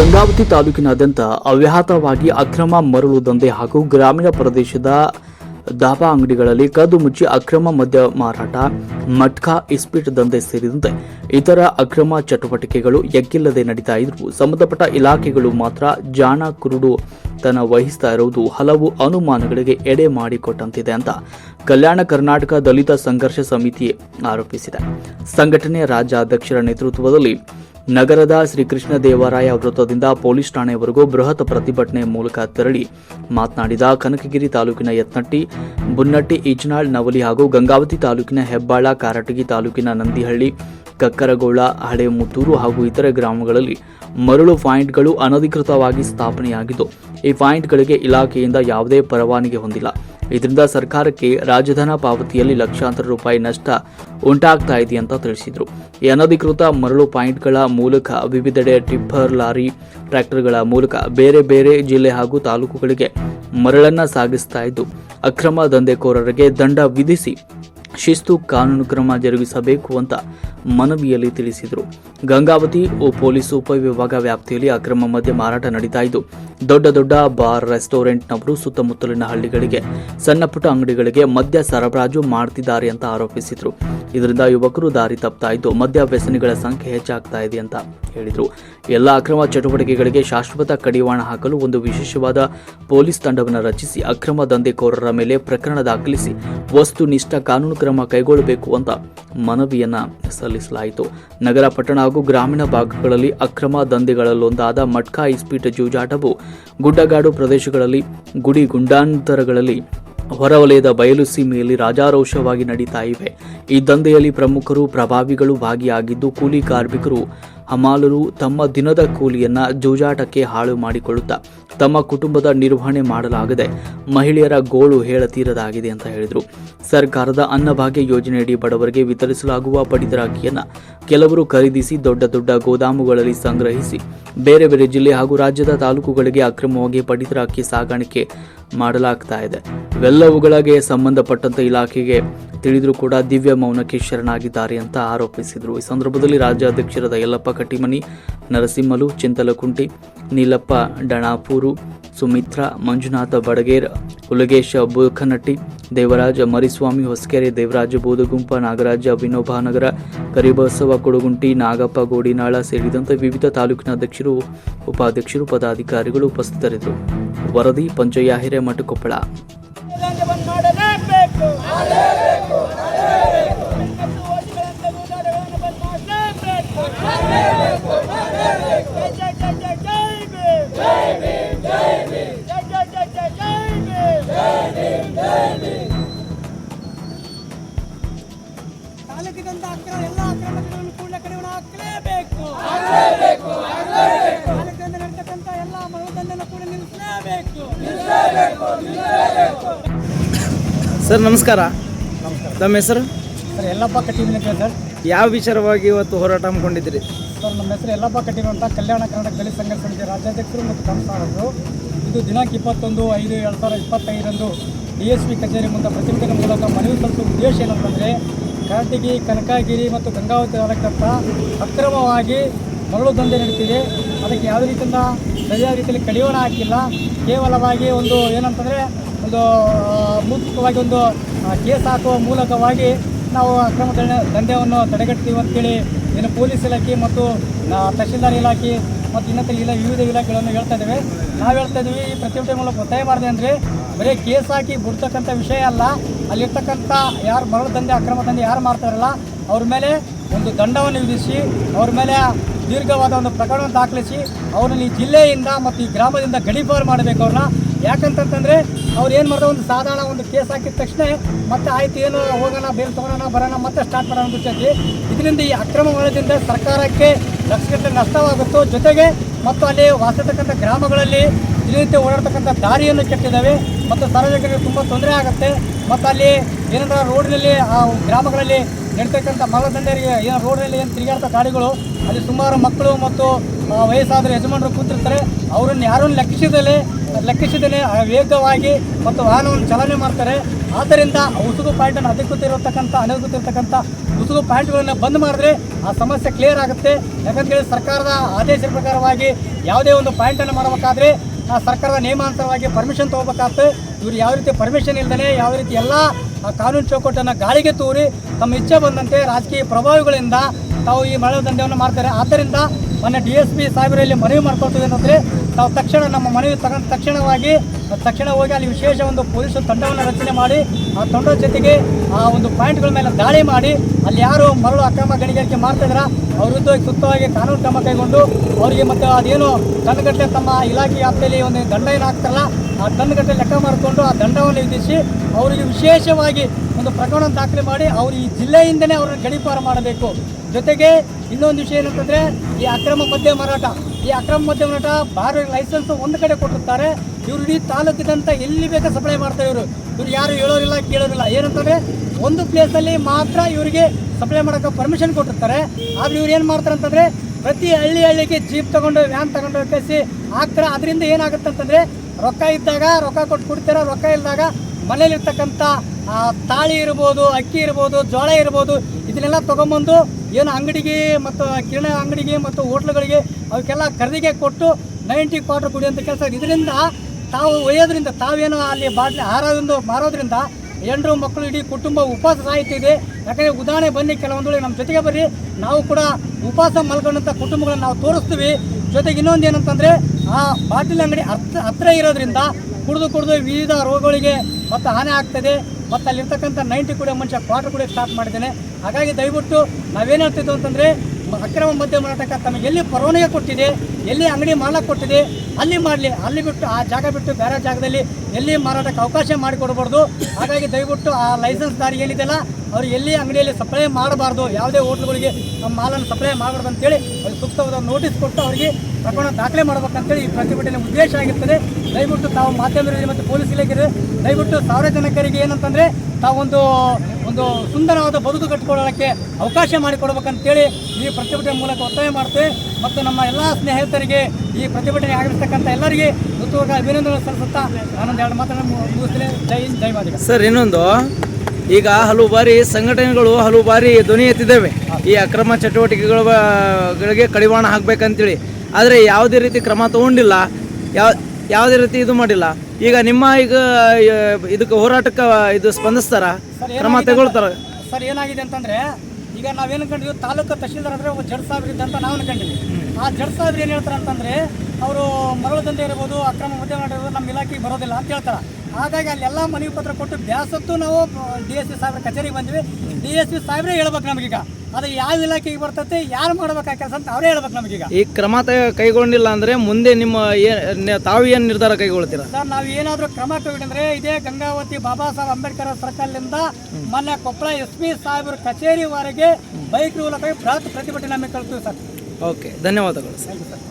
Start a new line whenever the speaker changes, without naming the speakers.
ಗಂಗಾವತಿ ತಾಲೂಕಿನಾದ್ಯಂತ ಅವ್ಯಾಹತವಾಗಿ ಅಕ್ರಮ ಮರಳು ದಂಧೆ ಹಾಗೂ ಗ್ರಾಮೀಣ ಪ್ರದೇಶದ ದಾಬಾ ಅಂಗಡಿಗಳಲ್ಲಿ ಕದ್ದು ಮುಚ್ಚಿ ಅಕ್ರಮ ಮದ್ಯ ಮಾರಾಟ, ಮಟ್ಕಾ, ಇಸ್ಪೀಟ್ ದಂಧೆ ಸೇರಿದಂತೆ ಇತರ ಅಕ್ರಮ ಚಟುವಟಿಕೆಗಳು ಎಗ್ಗಿಲ್ಲದೆ ನಡೀತಾ ಇದ್ರೂ ಸಂಬಂಧಪಟ್ಟ ಇಲಾಖೆಗಳು ಮಾತ್ರ ಜಾಣ ಕುರುಡು ತನ ವಹಿಸ್ತಾ ಇರುವುದು ಹಲವು ಅನುಮಾನಗಳಿಗೆ ಎಡೆ ಮಾಡಿಕೊಟ್ಟಂತಿದೆ ಅಂತ ಕಲ್ಯಾಣ ಕರ್ನಾಟಕ ದಲಿತ ಸಂಘರ್ಷ ಸಮಿತಿ ಆರೋಪಿಸಿದೆ. ಸಂಘಟನೆಯ ರಾಜ್ಯಾಧ್ಯಕ್ಷರ ನೇತೃತ್ವದಲ್ಲಿ ನಗರದ ಶ್ರೀಕೃಷ್ಣ ದೇವರಾಯ ವೃತ್ತದಿಂದ ಪೊಲೀಸ್ ಠಾಣೆಯವರೆಗೂ ಬೃಹತ್ ಪ್ರತಿಭಟನೆ ಮೂಲಕ ತೆರಳಿ. ಮಾತನಾಡಿದ ಕನಕಗಿರಿ ತಾಲೂಕಿನ ಯತ್ನಟ್ಟಿ, ಬುನ್ನಟ್ಟಿ, ಈಜ್ನಾಳ್, ನವಲಿ ಹಾಗೂ ಗಂಗಾವತಿ ತಾಲೂಕಿನ ಹೆಬ್ಬಾಳ, ಕಾರಟಗಿ ತಾಲೂಕಿನ ನಂದಿಹಳ್ಳಿ ಕಕ್ಕರಗೋಳ, ಹಳೆಮುತ್ತೂರು ಹಾಗೂ ಇತರೆ ಗ್ರಾಮಗಳಲ್ಲಿ ಮರಳು ಪಾಯಿಂಟ್ಗಳು ಅನಧಿಕೃತವಾಗಿ ಸ್ಥಾಪನೆಯಾಗಿದ್ದು, ಈ ಪಾಯಿಂಟ್ಗಳಿಗೆ ಇಲಾಖೆಯಿಂದ ಯಾವುದೇ ಪರವಾನಗಿ ಹೊಂದಿಲ್ಲ. ಇದರಿಂದ ಸರ್ಕಾರಕ್ಕೆ ರಾಜಧನ ಪಾವತಿಯಲ್ಲಿ ಲಕ್ಷಾಂತರ ರೂಪಾಯಿ ನಷ್ಟ ಉಂಟಾಗ್ತಾ ಇದೆ ಅಂತ ತಿಳಿಸಿದರು. ಈ ಅನಧಿಕೃತ ಮರಳು ಪಾಯಿಂಟ್ಗಳ ಮೂಲಕ ವಿವಿಧೆಡೆ ಟಿಪ್ಪರ್ ಲಾರಿ ಟ್ರ್ಯಾಕ್ಟರ್ಗಳ ಮೂಲಕ ಬೇರೆ ಬೇರೆ ಜಿಲ್ಲೆ ಹಾಗೂ ತಾಲೂಕುಗಳಿಗೆ ಮರಳನ್ನು ಸಾಗಿಸ್ತಾ ಇದ್ದು, ಅಕ್ರಮ ದಂಧೆಕೋರರಿಗೆ ದಂಡ ವಿಧಿಸಿ ಶಿಸ್ತು ಕಾನೂನು ಕ್ರಮ ಜರುಗಿಸಬೇಕು ಅಂತ ಮನವಿಯಲ್ಲಿ ತಿಳಿಸಿದರು. ಗಂಗಾವತಿ ಪೊಲೀಸ್ ಉಪವಿಭಾಗ ವ್ಯಾಪ್ತಿಯಲ್ಲಿ ಅಕ್ರಮ ಮದ್ಯ ಮಾರಾಟ ನಡೀತಾ ಇದ್ದು, ದೊಡ್ಡ ದೊಡ್ಡ ಬಾರ್, ರೆಸ್ಟೋರೆಂಟ್ನವರು ಸುತ್ತಮುತ್ತಲಿನ ಹಳ್ಳಿಗಳಿಗೆ, ಸಣ್ಣಪುಟ್ಟ ಅಂಗಡಿಗಳಿಗೆ ಮದ್ಯ ಸರಬರಾಜು ಮಾಡ್ತಿದ್ದಾರೆ ಅಂತ ಆರೋಪಿಸಿದರು. ಇದರಿಂದ ಯುವಕರು ದಾರಿ ತಪ್ತಾ ಇದ್ದು ಮದ್ಯ ವ್ಯಸನಿಗಳ ಸಂಖ್ಯೆ ಹೆಚ್ಚಾಗ್ತಾ ಇದೆ ಅಂತ ಹೇಳಿದರು. ಎಲ್ಲ ಅಕ್ರಮ ಚಟುವಟಿಕೆಗಳಿಗೆ ಶಾಶ್ವತ ಕಡಿವಾಣ ಹಾಕಲು ಒಂದು ವಿಶೇಷವಾದ ಪೊಲೀಸ್ ತಂಡವನ್ನು ರಚಿಸಿ ಅಕ್ರಮ ದಂಧೆಕೋರರ ಮೇಲೆ ಪ್ರಕರಣ ದಾಖಲಿಸಿ ವಸ್ತುನಿಷ್ಠ ಕಾನೂನು ಕ್ರಮ ಕೈಗೊಳ್ಳಬೇಕು ಅಂತ ಮನವಿಯನ್ನ ಸಲ್ಲಿಸಲಾಯಿತು. ನಗರ ಪಟ್ಟಣ ಹಾಗೂ ಗ್ರಾಮೀಣ ಭಾಗಗಳಲ್ಲಿ ಅಕ್ರಮ ದಂಧೆಗಳಲ್ಲೊಂದಾದ ಮಟ್ಕಾ ಇಸ್ಪೀಟ್ ಜೂಜಾಟವು ಗುಡ್ಡಗಾಡು ಪ್ರದೇಶಗಳಲ್ಲಿ ಗುಡಿ ಗುಂಡಾಂತರಗಳಲ್ಲಿ ಹೊರವಲಯದ ಬಯಲು ಸೀಮೆಯಲ್ಲಿ ರಾಜಾರೋಷವಾಗಿ ನಡೀತಾ ಇವೆ. ಈ ದಂಧೆಯಲ್ಲಿ ಪ್ರಮುಖರು ಪ್ರಭಾವಿಗಳು ಭಾಗಿಯಾಗಿದ್ದು ಕೂಲಿ ಕಾರ್ಮಿಕರು ಹಮಾಲರು ತಮ್ಮ ದಿನದ ಕೂಲಿಯನ್ನ ಜೂಜಾಟಕ್ಕೆ ಹಾಳು ಮಾಡಿಕೊಳ್ಳುತ್ತಾ ತಮ್ಮ ಕುಟುಂಬದ ನಿರ್ವಹಣೆ ಮಾಡಲಾಗದೆ ಮಹಿಳೆಯರ ಗೋಳು ಹೇಳತೀರದಾಗಿದೆ ಅಂತ ಹೇಳಿದರು. ಸರ್ಕಾರದ ಅನ್ನಭಾಗ್ಯ ಯೋಜನೆಯಡಿ ಬಡವರಿಗೆ ವಿತರಿಸಲಾಗುವ ಪಡಿತರ ಅಕ್ಕಿಯನ್ನು ಕೆಲವರು ಖರೀದಿಸಿ ದೊಡ್ಡ ದೊಡ್ಡ ಗೋದಾಮುಗಳಲ್ಲಿ ಸಂಗ್ರಹಿಸಿ ಬೇರೆ ಬೇರೆ ಜಿಲ್ಲೆ ಹಾಗೂ ರಾಜ್ಯದ ತಾಲೂಕುಗಳಿಗೆ ಅಕ್ರಮವಾಗಿ ಪಡಿತರ ಅಕ್ಕಿ ಸಾಗಾಣಿಕೆ ಮಾಡಲಾಗ್ತಾ ಇದೆ. ಇವೆಲ್ಲವುಗಳಿಗೆ ಸಂಬಂಧಪಟ್ಟಂತ ಇಲಾಖೆಗೆ ತಿಳಿದರೂ ಕೂಡ ದಿವ್ಯ ಮೌನಕ್ಕೆ ಶರಣಾಗಿದ್ದಾರೆ ಅಂತ ಆರೋಪಿಸಿದರು. ಈ ಸಂದರ್ಭದಲ್ಲಿ ರಾಜ್ಯಾಧ್ಯಕ್ಷರಾದ ಯಲ್ಲಪ್ಪ ಕಟ್ಟಿಮನಿ, ನರಸಿಂಹಲು, ಚಿಂತಲಕುಂಟಿ, ನೀಲಪ್ಪ ಡಣಾಪೂರು, ಸುಮಿತ್ರಾ, ಮಂಜುನಾಥ ಬಡಗೇರ್, ಹುಲಗೇಶ ಬುಲ್ಕನಟ್ಟಿ, ದೇವರಾಜ ಮರಿಸ್ವಾಮಿ ಹೊಸಕೆರೆ, ದೇವರಾಜ ಬೋಧಗುಂಪ ನಾಗರಾಜ ವಿನೋಬಾನಗರ, ಕರಿಬಸವ ಕೊಡಗುಂಟಿ, ನಾಗಪ್ಪ ಗೋಡಿನಾಳ ಸೇರಿದಂತೆ ವಿವಿಧ ತಾಲೂಕಿನ ಅಧ್ಯಕ್ಷರು, ಉಪಾಧ್ಯಕ್ಷರು, ಪದಾಧಿಕಾರಿಗಳು ಉಪಸ್ಥಿತರಿದ್ದರು. ವರದಿ ಪಂಚಯ್ಯ ಹಿರೇಮಠ ಕೊಪ್ಪಳ
ಅಲ್ಲೇಬೇಕು ಅಲ್ಲಿಂದ ನಡೀತಕ್ಕಂಥ ಎಲ್ಲ ಮನೋದಂಡನ ಕೂಡ ನಿಲ್ಲಿಸಲೇಬೇಕು. ನಿಲ್ಲಿಸಲೇಬೇಕು ನಿಲ್ಲಿಸಲೇಬೇಕು.
ಸರ್ ನಮಸ್ಕಾರ. ತಮ್ಮ ಹೆಸರು?
ಸರ್ ಎಲ್ಲಪ್ಪ ಕಟೀಲ್ ಅಂತ ಸರ್.
ಯಾವ ವಿಚಾರವಾಗಿ ಇವತ್ತು ಹೋರಾಟ ಹಮ್ಮಿಕೊಂಡಿದ್ದೀರಿ?
ಸರ್ ನಮ್ಮ ಹೆಸರು ಎಲ್ಲಪ್ಪ ಕಟೀಲ್ ಅಂತ ಕಲ್ಯಾಣ ಕರ್ನಾಟಕ ದಲಿತ ಸಂಘ ಸಮಿತಿ ರಾಜ್ಯಾಧ್ಯಕ್ಷರು ಮತ್ತು ಸಂಸ್ಥಾನರು ಇದು ದಿನಾಂಕ ಇಪ್ಪತ್ತೊಂದು ಐದು ಎರಡು ಸಾವಿರದ ಇಪ್ಪತ್ತೈದರಂದು ಡಿ ಎಸ್ ಪಿ ಕಚೇರಿ ಮುಂದೆ ಪ್ರತಿಭಟನೆ ಮೂಲಕ ಮನವಿ ಸಲ್ಲಿಸುವ ಉದ್ದೇಶ ಏನಂತಂದರೆ ಕಾರಟಗಿ ಕನಕಗಿರಿ ಮತ್ತು ಗಂಗಾವತಿ ತಾಲೂಕಂತ ಅಕ್ರಮವಾಗಿ ಮರಳು ದಂಧೆ ನಡೀತಿದೆ ಅದಕ್ಕೆ ಯಾವುದೇ ರೀತಿಯಿಂದ ಸರಿಯಾದ ರೀತಿಯಲ್ಲಿ ಕಡಿವಾಣ ಹಾಕಿಲ್ಲ. ಕೇವಲವಾಗಿ ಒಂದು ಏನಂತಂದರೆ ಒಂದು ಮುಖ್ಯವಾಗಿ ಒಂದು ಕೇಸ್ ಹಾಕುವ ಮೂಲಕವಾಗಿ ನಾವು ಅಕ್ರಮ ದಂಡ- ದಂಧೆಯನ್ನು ತಡೆಗಟ್ತೀವಿ ಅಂತೇಳಿ ಏನು ಪೊಲೀಸ್ ಇಲಾಖೆ ಮತ್ತು ತಹಶೀಲ್ದಾರ್ ಇಲಾಖೆ ಮತ್ತು ಇನ್ನಿತರ ಇಲ್ಲ ವಿವಿಧ ಇಲಾಖೆಗಳನ್ನು ಹೇಳ್ತಾ ಇದ್ದೇವೆ. ನಾವು ಹೇಳ್ತಾ ಇದ್ದೀವಿ, ಈ ಪ್ರತಿಭಟನೆ ಮೂಲಕ ಒತ್ತಾಯ ಮಾಡಿದೆ ಅಂದರೆ ಬರೀ ಕೇಸ್ ಹಾಕಿ ಬಿಡ್ತಕ್ಕಂಥ ವಿಷಯ ಅಲ್ಲ. ಅಲ್ಲಿರ್ತಕ್ಕಂಥ ಯಾರು ಮರಳು ದಂಧೆ ಅಕ್ರಮ ದಂಧೆ ಯಾರು ಮಾಡ್ತಾರಲ್ಲ, ಅವ್ರ ಮೇಲೆ ಒಂದು ದಂಡವನ್ನು ವಿಧಿಸಿ, ಅವ್ರ ಮೇಲೆ ದೀರ್ಘವಾದ ಒಂದು ಪ್ರಕರಣವನ್ನು ದಾಖಲಿಸಿ, ಅವ್ರನ್ನ ಈ ಜಿಲ್ಲೆಯಿಂದ ಮತ್ತು ಈ ಗ್ರಾಮದಿಂದ ಗಡಿಪಾರು ಮಾಡಬೇಕು ಅವ್ರನ್ನ. ಯಾಕಂತಂತಂದರೆ ಅವ್ರು ಏನು ಮಾಡಿದ್ರೆ ಒಂದು ಸಾಧಾರಣ ಒಂದು ಕೇಸ್ ಹಾಕಿದ ತಕ್ಷಣ ಮತ್ತೆ ಆಯ್ತು, ಏನು, ಹೋಗೋಣ, ಬೇರೆ ತೊಗೊಳೋಣ ಬರೋಣ, ಮತ್ತೆ ಸ್ಟಾರ್ಟ್ ಮಾಡೋಣ ಬಿಡ್ತೈತಿ ಇದರಿಂದ ಈ ಅಕ್ರಮ ಮಾಡೋದ್ರಿಂದ ಸರ್ಕಾರಕ್ಕೆ ಲಕ್ಷಗಟ್ಟಲೆ ನಷ್ಟವಾಗುತ್ತೋ ಜೊತೆಗೆ ಮತ್ತು ಅಲ್ಲಿ ವಾಸಿರ್ತಕ್ಕಂಥ ಗ್ರಾಮಗಳಲ್ಲಿ ದಿನನಿತ್ಯ ಓಡಾಡ್ತಕ್ಕಂಥ ದಾರಿಯನ್ನು ಕೆಟ್ಟಿದ್ದಾವೆ ಮತ್ತು ಸಾರ್ವಜನಿಕರಿಗೆ ತುಂಬ ತೊಂದರೆ ಆಗುತ್ತೆ. ಮತ್ತು ಅಲ್ಲಿ ಏನಂದ್ರೆ ರೋಡ್ನಲ್ಲಿ, ಆ ಗ್ರಾಮಗಳಲ್ಲಿ ನಡೀತಕ್ಕಂಥ ಮಲದಂಡರಿಗೆ ಏನು ರೋಡ್ನಲ್ಲಿ ಏನು ತಿರುಗಾಡ್ತ ಗಾಡಿಗಳು ಅಲ್ಲಿ ಸುಮಾರು ಮಕ್ಕಳು ಮತ್ತು ವಯಸ್ಸಾದ ಯಜಮಾನರು ಕೂತಿರ್ತಾರೆ. ಅವರನ್ನು ಯಾರನ್ನು ಲೆಕ್ಕಿಸಿದಲೇ ಲೆಕ್ಕಿಸಿದಲೇ ವೇಗವಾಗಿ ಮತ್ತು ವಾಹನವನ್ನು ಚಾಲನೆ ಮಾಡ್ತಾರೆ. ಆದ್ದರಿಂದ ಉಸುಗು ಪಾಯಿಂಟನ್ನು ಅಧಿಕೃತ ಇರತಕ್ಕಂಥ, ಅನಧಿಕೃತ ಇರತಕ್ಕಂಥ ಉಸುಗು ಪಾಯಿಂಟ್ಗಳನ್ನು ಬಂದ್ ಮಾಡಿದ್ರೆ ಆ ಸಮಸ್ಯೆ ಕ್ಲಿಯರ್ ಆಗುತ್ತೆ. ಯಾಕಂತೇಳಿ ಸರ್ಕಾರದ ಆದೇಶದ ಪ್ರಕಾರವಾಗಿ ಯಾವುದೇ ಒಂದು ಪಾಯಿಂಟನ್ನು ಮಾಡಬೇಕಾದ್ರೆ ಸರ್ಕಾರದ ನಿಯಮಾನುಸಾರವಾಗಿ ಪರ್ಮಿಷನ್ ತೊಗೋಬೇಕಾಗ್ತದೆ. ಇವರು ಯಾವ ರೀತಿ ಪರ್ಮಿಷನ್ ಇಲ್ಲದೇ ಯಾವ ರೀತಿ ಎಲ್ಲ ಕಾನೂನು ಚೌಕಟ್ಟನ್ನು ಗಾಳಿಗೆ ತೂರಿ ತಮ್ಮ ಇಚ್ಛೆ ಬಂದಂತೆ ರಾಜಕೀಯ ಪ್ರಭಾವಿಗಳಿಂದ ತಾವು ಈ ಮಳೆ ದಂಧೆಯನ್ನು ಮಾಡ್ತಾರೆ. ಆದ್ದರಿಂದ ಮೊನ್ನೆ ಡಿ ಎಸ್ ಪಿ ಸಾಹೇಬರಲ್ಲಿ ಮನವಿ ಮಾಡ್ಕೊಳ್ತೀವಿ ಏನಂದರೆ ತಾವು ತಕ್ಷಣ ನಮ್ಮ ಮನವಿ ತಗೊಂಡ ತಕ್ಷಣವಾಗಿ, ತಕ್ಷಣ ಹೋಗಿ ಅಲ್ಲಿ ವಿಶೇಷ ಒಂದು ಪೊಲೀಸ್ ತಂಡವನ್ನು ರಚನೆ ಮಾಡಿ, ಆ ತಂಡದ ಜೊತೆಗೆ ಆ ಒಂದು ಪಾಯಿಂಟ್ಗಳ ಮೇಲೆ ದಾಳಿ ಮಾಡಿ, ಅಲ್ಲಿ ಯಾರು ಮರಳು ಅಕ್ರಮ ಗಣಿಗಾರಿಕೆ ಮಾಡ್ತಾ ಇದ್ದಾರ ಅವ್ರ ವಿರುದ್ಧ ಸೂಕ್ತವಾಗಿ ಕಾನೂನು ಕ್ರಮ ಕೈಗೊಂಡು ಅವರಿಗೆ ಮತ್ತು ಅದೇನು ಕಣ್ಣುಗಟ್ಟಲೆ ತಮ್ಮ ಇಲಾಖೆ ವ್ಯಾಪ್ತಿಯಲ್ಲಿ ಒಂದು ದಂಡ ಏನು ಆ ಟನ್ಗಟ್ಟಲೆ ಲೆಕ್ಕ ಮಾಡಿಕೊಂಡು ಆ ದಂಡವನ್ನು ವಿಧಿಸಿ ಅವರಿಗೆ ವಿಶೇಷವಾಗಿ ಒಂದು ಪ್ರಕರಣ ದಾಖಲೆ ಮಾಡಿ, ಅವರು ಈ ಜಿಲ್ಲೆಯಿಂದನೇ ಅವರನ್ನು ಗಡೀಪಾರ ಮಾಡಬೇಕು. ಜೊತೆಗೆ ಇನ್ನೊಂದು ವಿಷಯ ಏನಂತಂದರೆ ಈ ಅಕ್ರಮ ಮದ್ಯ ಮಾರಾಟ. ಈ ಅಕ್ರಮ ಮದ್ಯ ಮಾರಾಟ ಬಾರ ಲೈಸೆನ್ಸ್ ಒಂದು ಕಡೆ ಕೊಟ್ಟಿರ್ತಾರೆ. ಇವರು ಇಡೀ ತಾಲೂಕಿದಂತ ಎಲ್ಲಿ ಬೇಕಾದ ಸಪ್ಲೈ ಮಾಡ್ತಾರೆ ಇವರು? ಇವ್ರು ಯಾರು ಹೇಳೋರಿಲ್ಲ, ಕೇಳೋರಿಲ್ಲ. ಏನಂತಂದರೆ ಒಂದು ಪ್ಲೇಸಲ್ಲಿ ಮಾತ್ರ ಇವರಿಗೆ ಸಪ್ಲೈ ಮಾಡೋಕ್ಕೆ ಪರ್ಮಿಷನ್ ಕೊಟ್ಟಿರ್ತಾರೆ. ಆದ್ರೆ ಇವ್ರು ಏನು ಮಾಡ್ತಾರೆ ಅಂತಂದರೆ ಪ್ರತಿ ಹಳ್ಳಿ ಹಳ್ಳಿಗೆ ಜೀಪ್ ತಗೊಂಡು ವ್ಯಾನ್ ತಗೊಂಡು ಕಳಿಸಿ ಹಾಕ್ತಾರೆ. ಅದರಿಂದ ಏನಾಗುತ್ತೆ ಅಂತಂದರೆ ರೊಕ್ಕ ಇದ್ದಾಗ ರೊಕ್ಕ ಕೊಟ್ಟು ಕೊಡ್ತಾರೆ, ರೊಕ್ಕ ಇಲ್ಲದಾಗ ಮನೇಲಿರ್ತಕ್ಕಂಥ ತಾಳಿ ಇರ್ಬೋದು, ಅಕ್ಕಿ ಇರ್ಬೋದು ಜೋಳ ಇರ್ಬೋದು ಇದನ್ನೆಲ್ಲ ತೊಗೊಂಬಂದು ಏನು ಅಂಗಡಿಗೆ ಮತ್ತು ಕಿರಣ ಅಂಗಡಿಗೆ ಮತ್ತು ಹೋಟ್ಲುಗಳಿಗೆ ಅವಕ್ಕೆಲ್ಲ ಖರೀದಿಗೆ ಕೊಟ್ಟು ನೈಂಟಿ ಕ್ವಾರ್ಟರ್ ಕುಡಿಯುವಂಥ ಕೆಲಸ ಇದರಿಂದ ತಾವು ಒಯ್ಯೋದ್ರಿಂದ ತಾವೇನು ಅಲ್ಲಿ ಬಾಟ್ಲಿ ಹಾರೋದ್ರಿಂದ ಮಾರೋದ್ರಿಂದ ಎಲ್ಲರೂ ಮಕ್ಕಳು ಇಡೀ ಕುಟುಂಬ ಉಪವಾಸ ಸಾಯ್ತಿದೆ ಯಾಕಂದರೆ ಉದಾಹರಣೆ ಬನ್ನಿ ಕೆಲವೊಂದು ನಮ್ಮ ಜೊತೆಗೆ ಬರ್ರಿ. ನಾವು ಕೂಡ ಉಪವಾಸ ಮಲ್ಕೊಂಡಂಥ ಕುಟುಂಬಗಳನ್ನ ನಾವು ತೋರಿಸ್ತೀವಿ. ಜೊತೆಗೆ ಇನ್ನೊಂದು ಏನಂತಂದರೆ ಆ ಬಾಟ್ಲಿ ಅಂಗಡಿ ಹತ್ತಿರ ಇರೋದ್ರಿಂದ ಕುಡಿದು ಕುಡಿದು ವಿವಿಧ ರೋಗಗಳಿಗೆ ಮತ್ತು ಹಾನಿ ಆಗ್ತದೆ. ಮತ್ತು ಅಲ್ಲಿರ್ತಕ್ಕಂಥ ನೈಂಟಿ ಕೂಡ ಮನುಷ್ಯ ಕ್ವಾರ್ಟರ್ ಕೂಡ ಸ್ಟಾರ್ಟ್ ಮಾಡಿದ್ದೇನೆ. ಹಾಗಾಗಿ ದಯವಿಟ್ಟು ನಾವೇನು ಹೇಳ್ತಿದ್ದೆವು ಅಂತಂದರೆ ಅಕ್ರಮ ಮದ್ಯ ಮಾರಾಟಕ್ಕೆ ತಮಗೆ ಎಲ್ಲಿ ಪರವಾನಗಿ ಕೊಟ್ಟಿದೆ, ಎಲ್ಲಿ ಅಂಗಡಿ ಮಾಲಕ್ ಕೊಟ್ಟಿದೆ, ಅಲ್ಲಿ ಮಾಡಲಿ, ಅಲ್ಲಿ ಬಿಟ್ಟು ಆ ಜಾಗ ಬಿಟ್ಟು ಬೇರೆ ಜಾಗದಲ್ಲಿ ಎಲ್ಲಿ ಮಾರಾಟಕ್ಕೆ ಅವಕಾಶ ಮಾಡಿಕೊಡ್ಬಾರ್ದು. ಹಾಗಾಗಿ ದಯವಿಟ್ಟು ಆ ಲೈಸೆನ್ಸ್ ದಾರಿ ಏನಿದೆಯಲ್ಲ, ಅವ್ರು ಎಲ್ಲಿ ಅಂಗಡಿಯಲ್ಲಿ ಸಪ್ಲೈ ಮಾಡಬಾರ್ದು, ಯಾವುದೇ ಹೋಟ್ಲುಗಳಿಗೆ ನಮ್ಮ ಮಾಲನ್ನು ಸಪ್ಲೈ ಮಾಡಬಾರ್ದು ಅಂತೇಳಿ ಅವ್ರಿಗೆ ಸೂಕ್ತವಾದ ನೋಟಿಸ್ ಕೊಟ್ಟು ಅವರಿಗೆ ಪ್ರಕರಣ ದಾಖಲೆ ಮಾಡಬೇಕಂತೇಳಿ ಈ ಪ್ರತಿಭಟನೆ ಉದ್ದೇಶ ಆಗಿರ್ತದೆ. ದಯವಿಟ್ಟು ತಾವು ಮಾಧ್ಯಮದಲ್ಲಿ ಮತ್ತು ಪೊಲೀಸ್ ಇಲಾಖೆ ದಯವಿಟ್ಟು ಸಾರ್ವಜನಿಕರಿಗೆ ಏನಂತಂದರೆ ತಾವೊಂದು ಒಂದು ಸುಂದರವಾದ ಬದುಕು ಕಟ್ಟಿಕೊಳ್ಳೋಕ್ಕೆ ಅವಕಾಶ ಮಾಡಿಕೊಡ್ಬೇಕಂತೇಳಿ ಈ ಪ್ರತಿಭಟನೆ ಮೂಲಕ ಒತ್ತಾಯ ಮಾಡ್ತೇವೆ. ಮತ್ತು ನಮ್ಮ ಎಲ್ಲ ಸ್ನೇಹಿತರಿಗೆ ಈ ಪ್ರತಿಭಟನೆ ಆಗಿರ್ತಕ್ಕಂಥ ಎಲ್ಲರಿಗೆ ಹೃತ್ಪೂರ್ವಕ ಅಭಿನಂದನೆ ಸಲ್ಲಿಸುತ್ತಾ ನಾನೊಂದು ಎರಡು ಮಾತನ್ನು ಮುಗಿಸ್ತೇನೆ. ಜೈ ಹಿಂದ್, ಜೈ ಮಾದಿಗ.
ಸರ್, ಇನ್ನೊಂದು. ಈಗ ಹಲವು ಬಾರಿ ಸಂಘಟನೆಗಳು ಹಲವು ಬಾರಿ ಧ್ವನಿ ಎತ್ತಿದ್ದೇವೆ. ಈ ಅಕ್ರಮ ಚಟುವಟಿಕೆಗಳ ಕಡಿವಾಣ ಹಾಕಬೇಕಂತೇಳಿ. ಆದರೆ ಯಾವುದೇ ರೀತಿ ಕ್ರಮ ತಗೊಂಡಿಲ್ಲ. ಯಾವ ಯಾವುದೇ ರೀತಿ ಇದು ಮಾಡಿಲ್ಲ. ಈಗ ನಿಮ್ಮ ಈಗ ಇದಕ್ಕೆ ಹೋರಾಟಕ್ಕೆ ಇದು ಸ್ಪಂದಿಸ್ತಾರ?
ಸರ್
ಕ್ರಮ ತಗೊಳ್ತಾರ?
ಸರ್ ಏನಾಗಿದೆ ಅಂತಂದ್ರೆ ಈಗ ನಾವೇನು ಕಂಡಿದ್ವಿ ತಾಲೂಕು ತಹಶೀಲ್ದಾರ್ ಅಂದ್ರೆ ಒಬ್ಬ ಜಡ್ ಸಾಹೇಬ್ರು ಇದ್ದಂತ ನಾವು ಅನ್ಕೊಂಡಿದ್ವಿ. ಆ ಜಡ್ ಸಾಹೇಬ್ರು ಏನು ಹೇಳ್ತಾರೆ ಅಂತಂದ್ರೆ ಅವರು ಮರಳು ದಂಧೆ ಇರ್ಬೋದು ಅಕ್ರಮ ಮದ್ಯ ಮಾಡಿರ್ಬೋದು ನಮ್ಮ ಇಲಾಖೆಗೆ ಬರೋದಿಲ್ಲ ಅಂತ ಹೇಳ್ತಾರೆ. ಹಾಗಾಗಿ ಅಲ್ಲೆಲ್ಲ ಮನವಿ ಪತ್ರ ಕೊಟ್ಟು ಬ್ಯಾಸತ್ತು ನಾವು ಡಿ ಎಸ್ ಪಿ ಸಾಹೇಬ್ರ ಕಚೇರಿಗೆ ಬಂದ್ವಿ. ಡಿ ಎಸ್ ಪಿ ಸಾಹೇಬ್ರೇ ಹೇಳ್ಬೇಕು ನಮಗೀಗ ಅದು ಯಾವ ಇಲಾಖೆಗೆ ಬರ್ತೈತೆ ಯಾರು ಮಾಡ್ಬೇಕು ಆ ಕೆಲಸ ಅಂತ ಅವರೇ ಹೇಳ್ಬೇಕು ನಮಗೀಗ
ಈ ಕ್ರಮ ತ ಕೈಗೊಂಡಿಲ್ಲ ಅಂದ್ರೆ ಮುಂದೆ ನಿಮ್ಮ ತಾವು ಏನು ನಿರ್ಧಾರ ಕೈಗೊಳ್ತೀರಾ?
ಸರ್ ನಾವು ಏನಾದರೂ ಕ್ರಮ ಕೈಗೊಂಡ್ರೆ ಇದೇ ಗಂಗಾವತಿ ಬಾಬಾ ಸಾಹೇಬ್ ಅಂಬೇಡ್ಕರ್ ಸರ್ಕಲ್ನಿಂದ ಮೊನ್ನೆ ಕೊಪ್ಪಳ ಎಸ್ ಪಿ ಸಾಹೇಬ್ರ ಕಚೇರಿವರೆಗೆ ಬೈಕ್ ಮೂಲಕ ಬೃಹತ್ ಪ್ರತಿಭಟನೆ ಹಮ್ಮಿಕೊಳ್ತೀವಿ ಸರ್.
ಓಕೆ ಧನ್ಯವಾದಗಳು ಸರ್.
Thank you sir